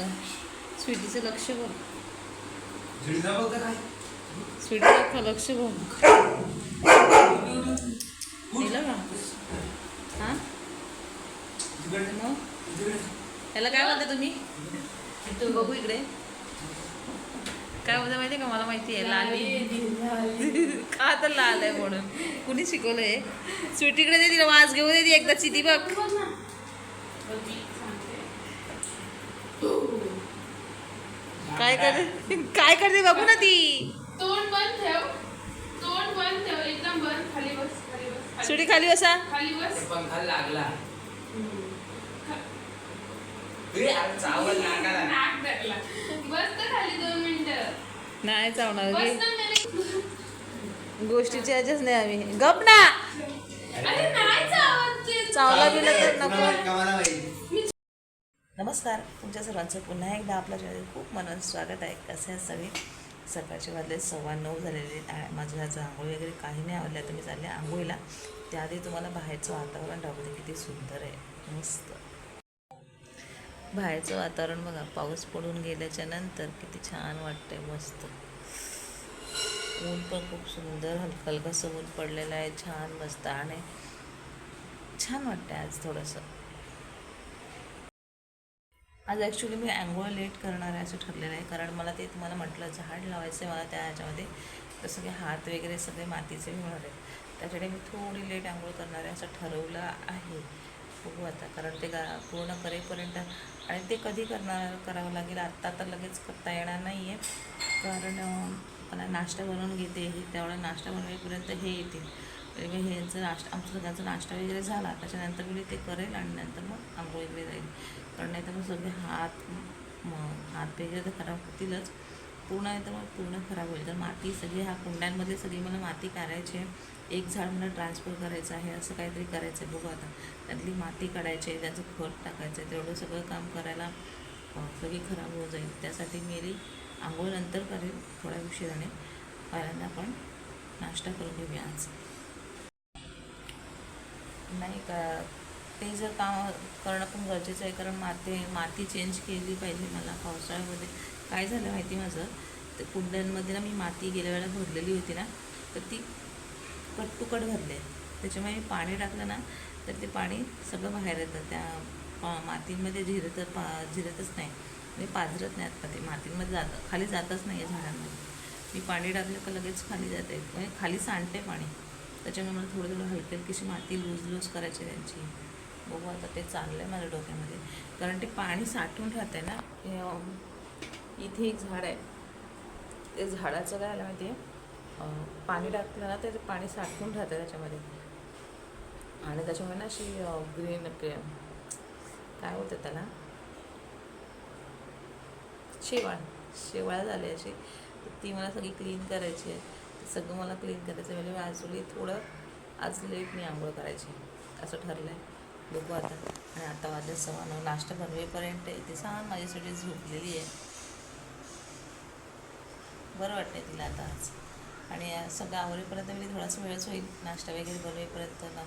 वाटतं स्वीटीचं लक्ष बघ काय? स्वीटीचं लक्ष बघ दिलं का? हां? मग? तिकडे. याला काय म्हणता तुम्ही? बघू इकडे. काय होतं माहिती का? मला माहिती आहे लाली. का तर लाल आहे म्हणून? कुणी शिकवलंय? स्वीटीकडे दे तिला वाज घेऊ दे ती एकदाची ती बघ. काय करते? काय करते बघू ना ती? तोंड बंद ठेव. तोंड बंद ठेव. एकदम बंद. खाली बस खाली बस खाली- स्वीटी खाली बसा. खाली बस. पंखा लागला. अरे चावल नाकाला. नाक धरला. बस तर खाली दोन मिनिटं. नाही चावणार मेरे गोष्टीची आजच नाही आम्ही. गप ना. अरे नाही चावत चावला बिला तर नको. नमस्कार तुमच्या सर्वांचं पुन्हा एकदा आपल्या चॅनल खूप मनात स्वागत आहे. कसे आहेत सगळे? सकाळचे वाजले सव्वा नऊ झालेले आहे. माझं ह्याचं आंघोळ वगैरे काही नाही आवडलं तुम्ही चालले आंघोळीला. त्याआधी तुम्हाला बाहेरचं वातावरण दाखवते किती सुंदर आहे. मस्त. बाहेरचं वातावरण बघा पाऊस पडून गेल्याच्यानंतर किती छान वाटतंय मस्त. ऊन पण खूप सुंदर हलकं हलकंसं ऊन पडलेलं आहे छान मस्त. आणि छान वाटतंय आज थोडंसं. आज ॲक्च्युली मी आंघोळ लेट करणार आहे असं ठरलेलं आहे. कारण मला ते तुम्हाला म्हटलं झाड लावायचं आहे मला त्या ह्याच्यामध्ये. तर सगळे हात वगैरे सगळे मातीचे होणार आहेत त्याच्याकडे मी थोडी लेट आंघोळ करणार आहे असं ठरवलं आहे. बघू आता कारण ते गा पूर्ण करेपर्यंत आणि ते कधी करणार करावं लागेल आत्ता तर लगेच करता येणार नाही आहे कारण मला नाश्ता बनवून घेते हे नाश्ता बनवेपर्यंत हे येतील वेगळे ह्यांचं नाश्ता आमचं सगळ्यांचा नाश्ता वगैरे झाला. त्याच्यानंतर मी ते करेल आणि नंतर मग आंघोळ वगैरे जाईल. कारण नाही तर मग सगळे हात मग हात वगैरे तर खराब होतीलच. पूर्ण आहे तर मग पूर्ण खराब होईल. तर माती सगळी ह्या कुंड्यांमध्ये सगळी मला माती काढायची आहे. एक झाड मला ट्रान्सफर करायचं आहे असं काहीतरी करायचं आहे बघू आता. त्यातली माती काढायची आहे त्याचं खत टाकायचं आहे तेवढं सगळं काम करायला सगळी खराब होऊन जाईल. त्यासाठी मी आंघोळ नंतर करेल थोड्या उशिराने. पहिल्यांदा आपण नाश्ता करून घेऊया आज. नाही का ते जर काम करणं पण गरजेचं आहे कारण माती माती चेंज केली पाहिजे मला पावसाळ्यामध्ये. काय झालं माहिती माझं? ते कुंड्यांमध्ये ना मी माती गेल्या वेळेला भरलेली होती ना तर ती कट भरले. त्याच्यामुळे मी पाणी टाकलं ना तर ते पाणी सगळं बाहेर येतं. त्या पा- मातीमध्ये झिरत पा झिरतच नाही. मी पाझरत नाही आतमध्ये. मातीमध्ये जातं खाली जातच नाही आहे झाडांमध्ये. मी पाणी टाकलं का लगेच खाली जाते. म्हणजे खाली सांडते पाणी. त्याच्यामुळे मला थोडं थोडं हलकी हलकीशी माती लूज लूज करायची त्यांची. बघू आता ते चाललं आहे माझ्या डोक्यामध्ये. कारण ते पाणी साठवून राहते ना इथे एक झाड आहे. ते झाडाचं काय आलं माहिती आहे पाणी टाकलं ना ते पाणी साठवून राहतं त्याच्यामध्ये. आणि त्याच्यामुळे ना अशी ग्रीन काय होतं त्याला? शेवाळ. शेवाळ झाली अशी. ती मला सगळी क्लीन करायची आहे. सगळं मला क्लीन करायचं म्हणजे मी ॲक्च्युली थोडं आज लेट मी आंघोळ करायची. असं ठरलं आहे बघू आता. आणि आता वाजले सव्वा नऊ. नाश्ता बनवेपर्यंत इथे छान माझ्यासाठी झोपलेली आहे. बरं वाटतंय तिला आता आज. आणि सगळं आवरेपर्यंत मी थोडासा वेळच होईल. नाश्ता वगैरे बनवेपर्यंत ना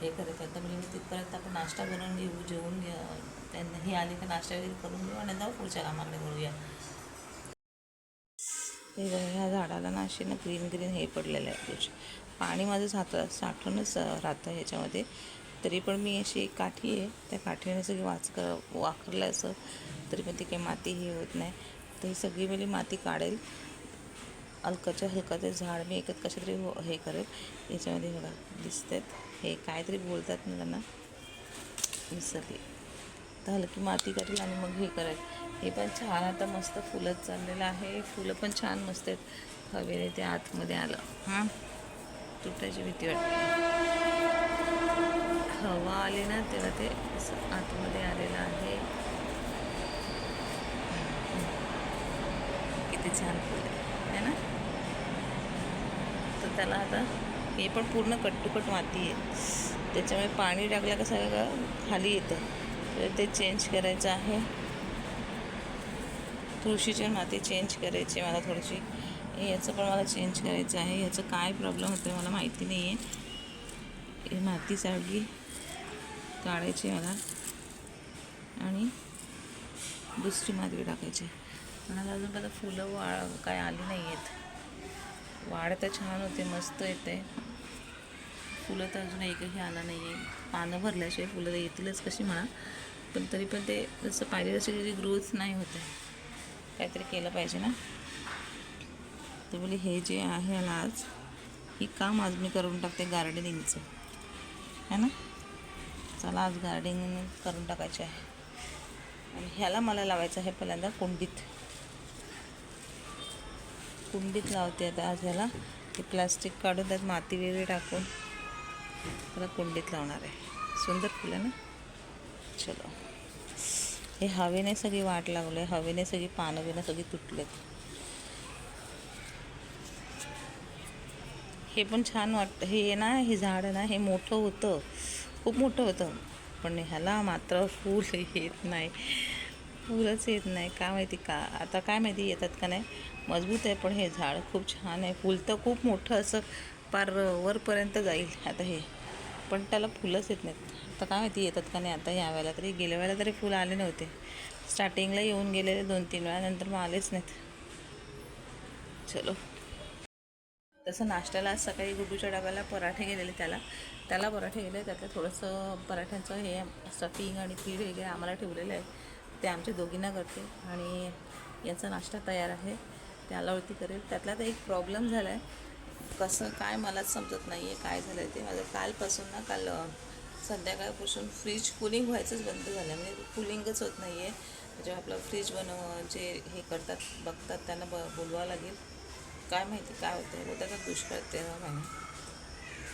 हे करेपर्यंत. म्हणजे मी तिथपर्यंत आपण नाश्ता बनवून घेऊ जेवून घे. त्यांना हे आले का नाश्ता वगैरे करून घेऊ आणि जाऊ पुढच्या कामाकडे बोलूया हे ह्या झाडाला ना अशी ना ग्रीन ग्रीन हे पडलेलं आहे. कुछ पाणी माझं साठ साठूनच राहतं ह्याच्यामध्ये. तरी पण मी अशी एक काठी आहे त्या काठीने सगळी वाच कर वाकरलं असं. तरी पण ती काही माती हे होत नाही. तर ही सगळी मी माती काढेल. हलकंच्या हलकाचं झाड मी एकच कशा तरी हो हे करेल. याच्यामध्ये बघा दिसतात हे काहीतरी बोलतात ना. त्यांना विसरली झालं हलकी माती करेल आणि मग हे करेल. हे पण छान आता मस्त फुलत चाललेलं आहे. फुलं पण छान मस्त आहेत. हवेने ते आतमध्ये आलं. हां? तुटायची भीती वाटते. हवा आली ना तेव्हा ते असं आतमध्ये आलेलं आहे. किती छान फुल आहे ना? तर त्याला आता हे पण पूर्ण कट्टुकट माती आहे. त्याच्यामुळे पाणी टाकलं का सगळं खाली येतं. तर ते चेंज करायचं आहे. तुळशीची माती चेंज करायची मला थोडीशी याचं पण मला चेंज करायचं आहे. याचं काय प्रॉब्लेम होतं मला माहिती नाही आहे ही माती सगळी काढायची मला. आणि दुसरी माती टाकायची. पण आता अजून पण फुलं वाळ काय आली नाही आहेत वाढ तर छान होते मस्त येते. फुलं तर अजून एकही आलं नाही आहे पानं भरल्याशिवाय फुलं तर येतीलच कशी म्हणा. पण तरी पण ते जसं पाहिजे तशी त्याची ग्रोथ नाही होते काहीतरी केलं पाहिजे ना? तर बोले हे जे आहे ना आज ही काम आज मी करून टाकते गार्डनिंगचं है ना? चला आज गार्डनिंग करून टाकायचे आहे. आणि ह्याला मला लावायचं आहे पहिल्यांदा कुंडीत. कुंडीत लावते आता आज ह्याला. ते प्लास्टिक काढून त्यात माती वगैरे टाकून त्याला कुंडीत लावणार आहे. सुंदर फुलं ना? चलो. हे हवेने सगळी वाट लागले हवेने सगळी पानं बिनं सगळी तुटलेत. हे पण छान वाटतं. हे ना हे झाड ना हे मोठं होतं. खूप मोठं होतं. पण ह्याला मात्र फूल येत नाही. फुलंच येत नाही. काय माहिती का? आता काय माहिती येतात का नाही? मजबूत आहे पण हे झाड खूप छान आहे. फुल तर खूप मोठं असं पार वरपर्यंत जाईल. आता हे. पण त्याला फुलंच येत नाहीत. आता काय माहिती येतात का नाही आता ह्या वेळेला तरी गेल्या वेळेला तरी फुलं आले नव्हते. स्टार्टिंगला येऊन गेलेले दोन तीन वेळा नंतर मग आलेच नाहीत. चलो. तसं नाश्त्याला आज सकाळी गुडूच्या डब्याला पराठे गेलेले त्याला. त्याला पराठे गेले त्यातलं थोडंसं पराठ्यांचं हे स्टफिंग आणि पीठ वगैरे आम्हाला ठेवलेलं आहे. ते आमच्या दोघींना करते आणि याचा नाश्ता तयार आहे. त्यालावरती करेल. त्यातला तर एक प्रॉब्लेम झाला आहे कसं काय मलाच समजत नाही आहे काय झालं आहे ते. माझं कालपासून ना काल संध्याकाळपासून फ्रीज कुलिंग व्हायचंच बंद झालं म्हणजे कुलिंगच होत नाही आहे जेव्हा म्हणजे आपलं फ्रीज बनव जे हे करतात बघतात त्यांना ब बोलवावं लागेल. काय माहिती काय होतं आहे होतं का दुष्काळ तेव्हा माहिती.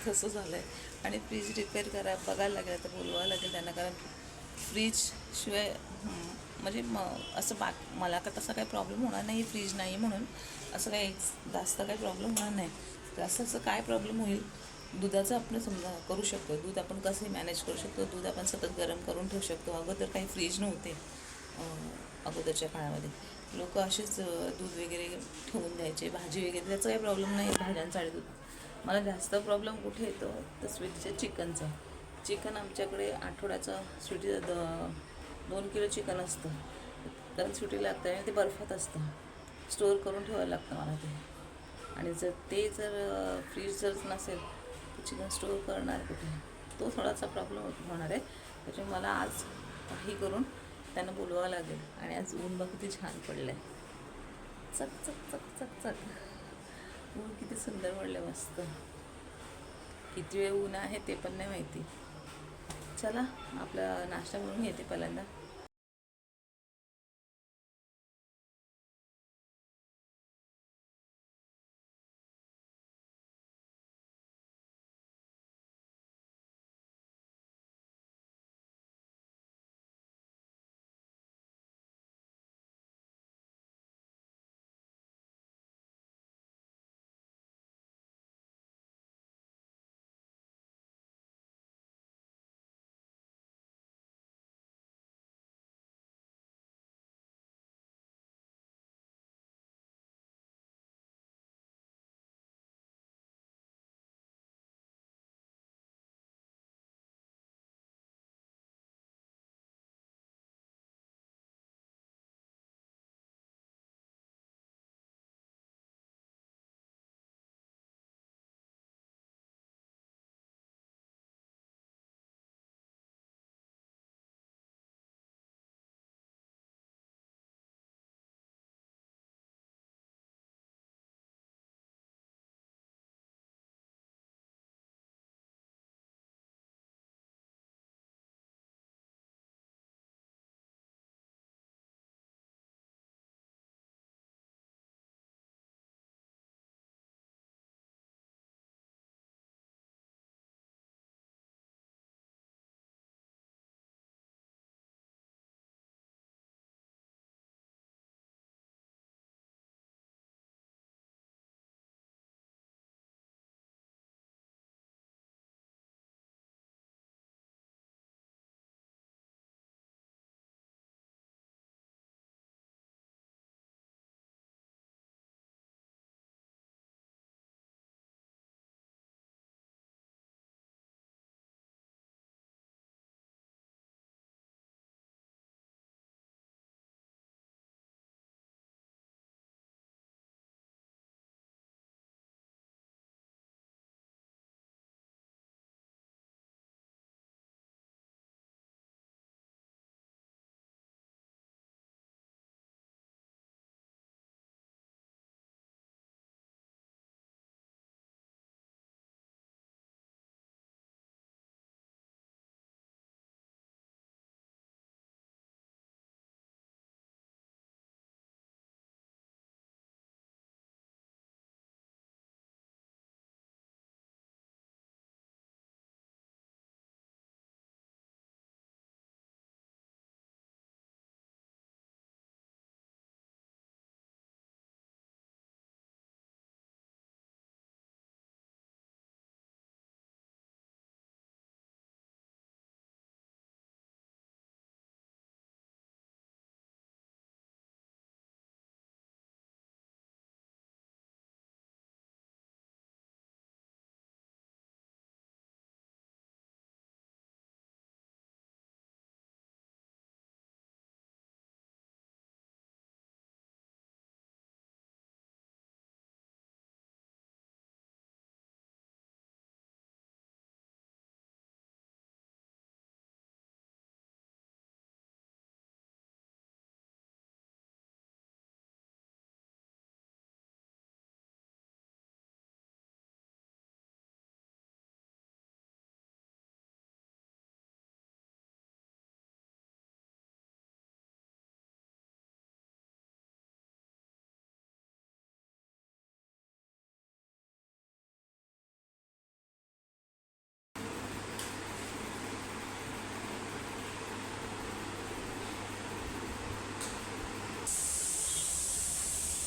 तसं झालं आहे आणि फ्रीज रिपेअर करा बघायला लागेल तर बोलवावं लागेल त्यांना. कारण फ्रीज शिवाय म्हणजे म असं बाक मला का तसा काही प्रॉब्लेम होणार नाही फ्रीज नाही म्हणून. असं काही जास्त काही प्रॉब्लेम होणार नाही. जास्त असं काय प्रॉब्लेम होईल? दुधाचं आपण समजा करू शकतो दूध आपण कसंही मॅनेज करू शकतो दूध आपण सतत गरम करून ठेवू शकतो. अगोदर काही फ्रीज नव्हते अगोदरच्या काळामध्ये. लोक असेच दूध वगैरे ठेवून द्यायचे भाजी वगैरे त्याचा काही प्रॉब्लेम नाही भाज्यांचा दूध. मला जास्त प्रॉब्लेम कुठे येतो? तर स्वीटच्या चिकनचा चिकन आमच्याकडे आठवड्याचं स्वीटी द दोन किलो चिकन असतं. कारण स्वीटी लागतं आणि ते बर्फात असतं. स्टोअर करून ठेवायला लागतं मला ते. आणि जर ते जर फ्रीज जर नसेल चिकन स्टोअर करणार कुठे तो थोडासा प्रॉब्लेम होणार आहे. त्याच्यामुळे मला आज काही करून त्यांना बोलवावं लागेल. आणि आज ऊन बघ किती छान पडलं आहे चक चक चक चक चक. ऊन किती सुंदर पडलं मस्त. किती वेळ ऊन आहे ते पण नाही माहिती. चला आपला नाश्ता म्हणून येते पहिल्यांदा.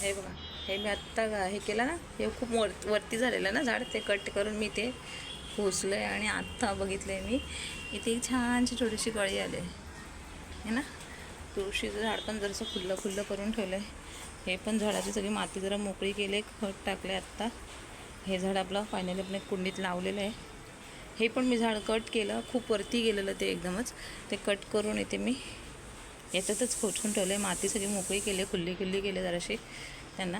हे बघा हे मी आत्ता हे केलं ना हे खूप वर वरती झालेलं ना झाड ते कट करून मी ते पोचलं आहे आणि आत्ता बघितलं आहे मी. इथे एक छानशी छोटीशी गळी आली आहे. है ना तुळशीचं झाड पण जरासं खुल्लं खुल्लं करून ठेवलं आहे हे पण झाडाची सगळी माती जरा मोकळी केली खत टाकलं आहे आत्ता. हे झाड आपलं फायनली आपण एक कुंडीत लावलेलं आहे. हे पण मी झाड कट केलं खूप वरती गेलेलं ते एकदमच. ते कट करून येते मी याच्यातच खोचून ठेवलं आहे माती सगळी मोकळी केली आहे खुल्ली खुल्ली केली जराशी त्यांना.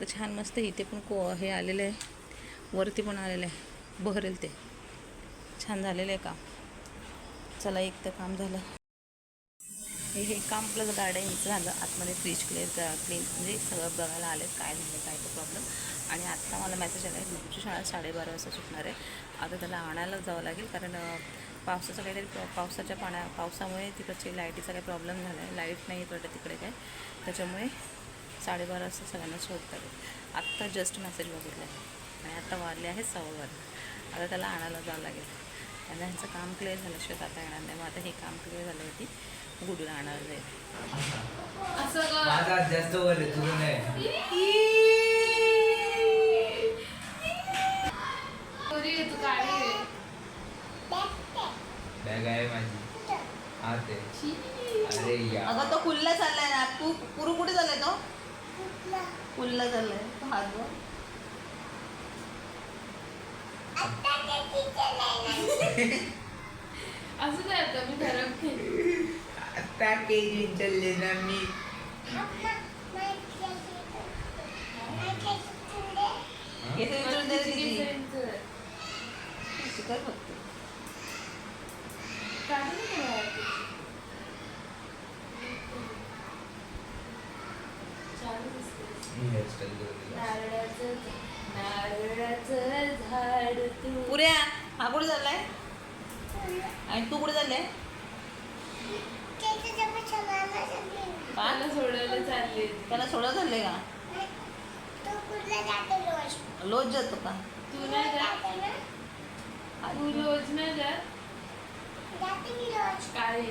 तर छान मस्त इथे पण को हे आलेलं आहे वरती पण आलेलं आहे बहरेल ते. छान झालेलं आहे काम. चला एक तर काम झालं. हे हे काम प्लस गार्डनचं झालं. आतमध्ये फ्रीज क्लिअर क्लीन म्हणजे सगळं बघायला आले काय झालं काय तो प्रॉब्लेम आणि आत्ता मला मेसेज आला आहे तुमची शाळा साडेबारा वाजता सुटणार आहे. आता त्याला आणायला जावं लागेल कारण पावसाचं काहीतरी प्रॉ- पावसाच्या पाण्या पावसामुळे तिकडची लाईटीचा काही प्रॉब्लेम झाला आहे. लाइट नाही पडत तिकडे काय. त्याच्यामुळे साडेबारा वाजता सगळ्यांना आहे आत्ता जस्ट मेसेज बघितला आहे आणि आत्ता वारले आहेत सव्वा आता त्याला आणायला जावं लागेल. त्यांना ह्यांचं काम क्लिअर झाल्याशिवाय आता येणार नाही. मग आता हे काम क्लिअर झाल्यावरती गुडूला आणायला जाईल. जास्त वर आहे तुझं नाही घरी आहे तू काळी आहे. आहे माझी. हात आहे शी. अरे या. अगं तो कुल्ला चाललाय ना. तू पुरू कुठे चाललाय तो? कुल्ला चाललाय. तो हात बघ. असं काय आता मी ठरवते आता केजी चालले ना मी. इथे विचारून दे रे किती दीदी. सेंटर? शिकार फक्त. काढू नका बाहेर. चालू दिसते. मी हेअरस्टाईल करून दिला. नारळाचं नारळाचं झाड तू पुऱ्या हा कुठे चाललाय आणि तू कुठे चाललाय मला सोडायला चालले त्याला सोडा चाललंय का लोज जातो का तू नाही जात तू रोज नाही जात काळी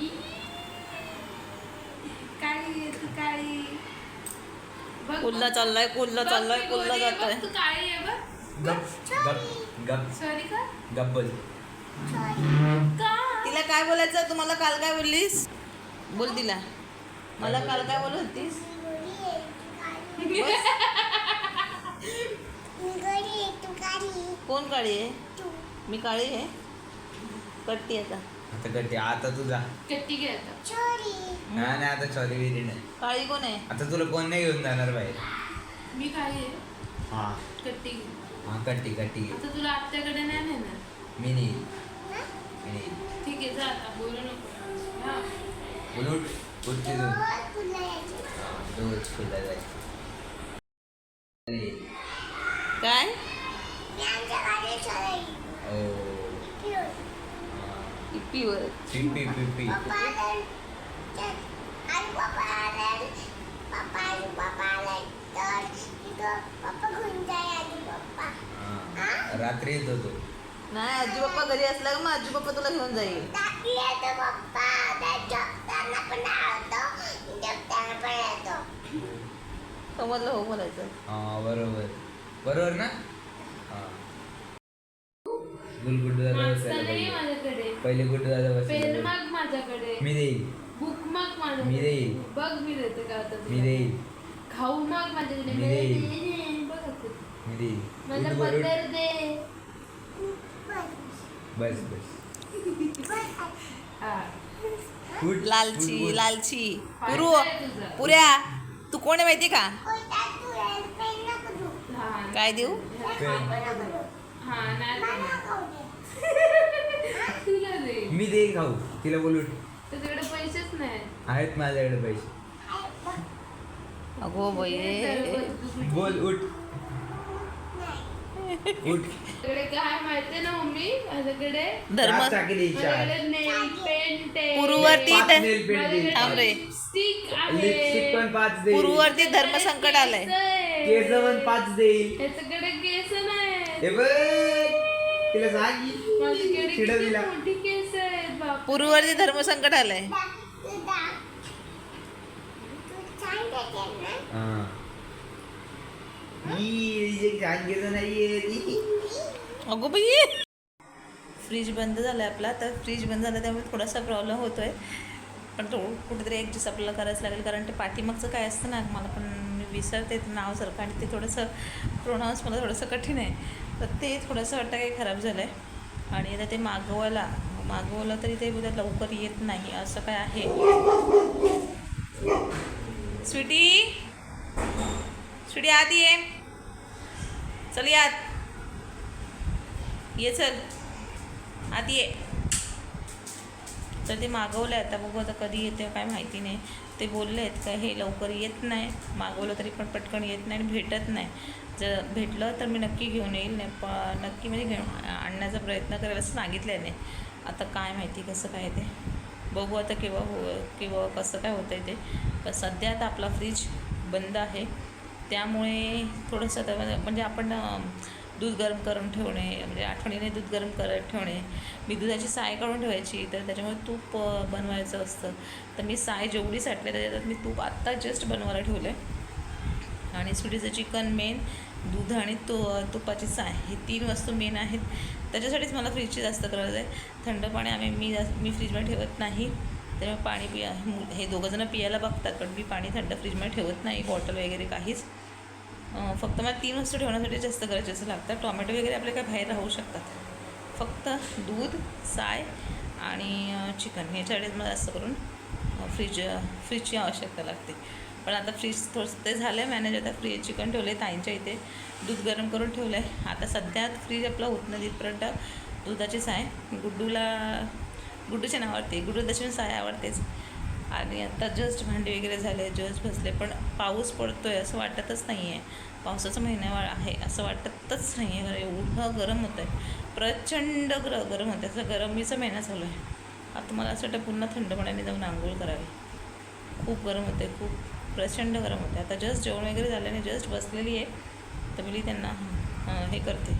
ई. काळी तू काळी. बघ, कुल्ला. चाललाय कुल्ला चाललाय कुल्ला जातोय. बघ, तू काळी आहे बघ. गप गप गप. सॉरी का गप्पल. का तिला काय बोलायचं? तू मला काल काय बोललीस? बोल तिला. मला काल काय बोलत होतीस? कोण काळी आहे? मी काळी आहे. कट्टी आता आता कटी आता तुझा कट्टी घे आता. नाही नाही आता सॉरी विरी नाही. काळी कोण आहे? आता तुला कोण नाही घेऊन जाणार बाहेर? मी काळी आहे. हा. कट्टी घे. हा कट्टी कट्टी घे. आता तुला आत्याकडे नाही नेणार. मी नाही. मी नाही. ठीक आहे जा आता बोलू नको. हा. उलट पुढची दोन रोज खुला जायचं अरे, काय ओ इप्पीवर पिपी पिपी हा. रात्री येत होतो नाही आजी पप्पा घरी असला का मग आजी पप्पा तुला घेऊन जाईल. समजलं हो बोलायचं. हा बरोबर. बरोबर ना? दादा नाही माझ्याकडे पहिले गुड्डू दादा पेन बसायला माग माझ्याकडे मी देईल बुक माग मी देईल. बघ मी देते का आता मी तुला. देईल खाऊ माग माझ्याकडे मी मी देईल. देईन. बघ आता. मी देईल मला उठ उठ. दे बस बस हा. उठ, लालची उठ, उठ. लालची पुरू तुझा. पुऱ्या तू कोण आहे माहिती का हा. काय देऊ पेन. हा मी देईल खाऊ. तिला बोल उठ तुझ्याकडे पैसेच नाही आहेत माझ्याकडे पैसे. अगो बाई. बोल उठ. उठ. काय माहितीये ना मम्मी? माझ्याकडे? धर्म. रे. लिपस्टिक आहे. पुरूवरती धर्म संकट आलंय. केस पण पाच देईल याच्याकडे केस नाही हे बघ तिला सांग बाप. पुरूवरती धर्म संकट आलंय. हा. अगो बाई फ्रीज बंद झाला आहे आपला तर फ्रीज बंद झाला त्यामुळे थोडासा प्रॉब्लेम होतो आहे पण तो कुठेतरी ॲडजस्ट आपल्याला करायचं लागेल कारण ते पाठीमागचं काय असतं ना मला पण मी विसरते नाव सारखं आणि ते थोडंसं प्रोनाऊन्स मला थोडंसं कठीण आहे. तर ते थोडंसं वाटतं काही खराब झालं आहे आणि आता ते मागवायला मागवलं तरी ते उद्या लवकर येत नाही असं काय आहे? स्वीटी? स्वीटी आत ये. चल यात ये चल. आत ये. तर ते मागवलं आहे आता बघू आता कधी येते काय माहिती नाही. ते बोलले आहेत का हे लवकर येत नाही मागवलं तरी पण पटकन येत नाही आणि भेटत नाही. जर भेटलं तर मी नक्की घेऊन येईल नाही प नक्की म्हणजे घेऊन आणण्याचा प्रयत्न करेल असं सांगितलं आहे आता काय माहिती कसं काय ते. बघू आता केव्हा हो किंवा कसं काय होतं आहे ते. पण सध्या आता आपला फ्रीज बंद आहे. त्यामुळे थोडंसं तर म्हणजे- आपण दूध गरम करून ठेवणे म्हणजे आठवणीने दूध गरम करत ठेवणे. मी दुधाची साय काढून ठेवायची तर त्याच्यामुळे तूप बनवायचं असतं. तर मी साय जेवढी साठले त्याच्यात मी तूप आत्ता जस्ट बनवायला ठेवलं आहे आणि सुटीचं चिकन मेन दूध आणि तु तुपाची साय हे तीन वस्तू मेन आहेत. त्याच्यासाठीच मला फ्रीजची जास्त गरज आहे. थंड पाणी आम्ही मी जास्त मी फ्रीजमध्ये ठेवत नाही. त्यामुळे पाणी पिया मु- हे दोघंजणं पियाला बघतात पण मी पाणी थंड फ्रीजमध्ये ठेवत नाही. बॉटल वगैरे काहीच. फक्त मला तीन वस्तू ठेवण्यासाठी जास्त गरजेचं लागतं. टोमॅटो वगैरे आपले काय बाहेर राहू शकतात. फक्त दूध साय आणि चिकन ह्याच्यासाठीच मला जास्त करून फ्रीज फ्रीजची आवश्यकता लागते. पण आता फ्रीज थोडंसं ते झालं आहे मॅनेज आता फ्रीज चिकन ठेवलं आहे ताईंच्या इथे दूध गरम करून ठेवलं आहे आता सध्या फ्रीज आपला होत नाही तिथपर्यंत दुधाची साय. गुड्डूला गुड्डूच्या नावावरती गुड्डू तशी साय आवडतेच. आणि आता जस्ट भांडी वगैरे झाले जस्ट बसले पण पाऊस पडतो आहे असं वाटतच नाही आहे पावसाचा महिना आहे असं वाटतच नाही आहे एवढं गरम होतं आहे प्रचंड ग्र गरम होतं आहे असं गरमीचा महिना चालू आहे. आता मला असं वाटतं पुन्हा थंड पाण्याने जाऊन आंघोळ करावी. खूप गरम होते खूप. प्रचंड गरम होते. आता जस्ट जेवण वगैरे झाल्याने जस्ट बसलेली आहे. तर मी त्यांना हे करते.